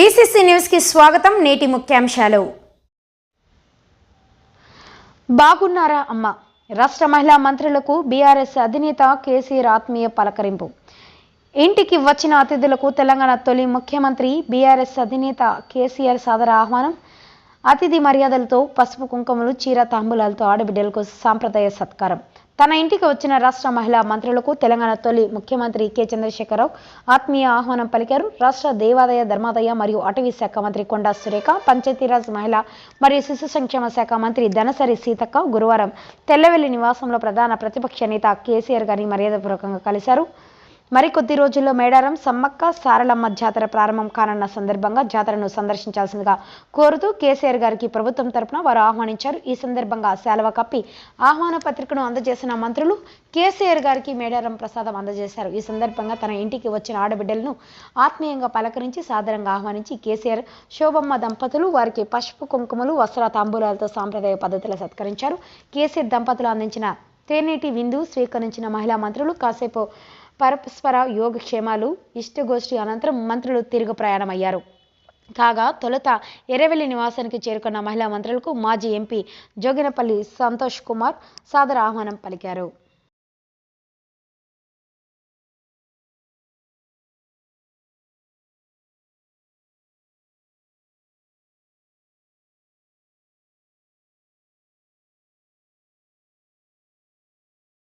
BCC న్యూస్కి స్వాగతం నేటి ముఖ్యాంశాలు. బాగున్నారా అమ్మ? రాష్ట్ర మహిళా మంత్రులకు బీఆర్ఎస్ అధినేత కేసీఆర్ ఆత్మీయ పలకరింపు. ఇంటికి వచ్చిన అతిథులకు తెలంగాణ తొలి ముఖ్యమంత్రి బీఆర్ఎస్ అధినేత కేసీఆర్ సాదర ఆహ్వానం. అతిథి మర్యాదలతో పసుపు కుంకుమలు చీర తాంబూలాలతో ఆడబిడ్డలకు సాంప్రదాయ సత్కారం. తన ఇంటికి వచ్చిన రాష్ట్ర మహిళా మంత్రులకు తెలంగాణ తొలి ముఖ్యమంత్రి కె. చంద్రశేఖరరావు ఆత్మీయ ఆహ్వానం పలికారు. రాష్ట్ర దేవాదాయ ధర్మాదాయ మరియు అటవీ శాఖ మంత్రి కొండా సురేఖ పంచాయతీరాజ్ మహిళా మరియు శిశు సంక్షేమ శాఖ మంత్రి ధనసరి సీతక్క గురువారం తెల్లవెల్లి నివాసంలో ప్రధాన ప్రతిపక్ష నేత కేసీఆర్ గారిని మర్యాదపూర్వకంగా కలిశారు. మరికొద్ది రోజుల్లో మేడారం సమ్మక్క సారలమ్మ జాతర ప్రారంభం కానున్న సందర్భంగా జాతరను సందర్శించాల్సిందిగా కోరుతూ కేసీఆర్ గారికి ప్రభుత్వం తరపున వారు ఆహ్వానించారు. ఈ సందర్భంగా శాలువ కప్పి ఆహ్వాన పత్రికను అందజేసిన మంత్రులు కేసీఆర్ గారికి మేడారం ప్రసాదం అందజేశారు. ఈ సందర్భంగా తన ఇంటికి వచ్చిన ఆడబిడ్డలను ఆత్మీయంగా పలకరించి సాదరంగా ఆహ్వానించి కేసీఆర్ శోభమ్మ దంపతులు వారికి పసుపు కుంకుమలు వస్త్ర తాంబూలాలతో సాంప్రదాయ పద్ధతిలో సత్కరించారు. కేసీఆర్ దంపతులు అందించిన తేనేటి విందు స్వీకరించిన మహిళా మంత్రులు కాసేపు పరస్పర యోగక్షేమాలు ఇష్టగోష్ఠి అనంతరం మంత్రులు తిరుగు ప్రయాణమయ్యారు. కాగా తొలుత ఎర్రవెల్లి నివాసానికి చేరుకున్న మహిళా మంత్రులకు మాజీ ఎంపీ జోగినపల్లి సంతోష్ కుమార్ సాదర ఆహ్వానం పలికారు.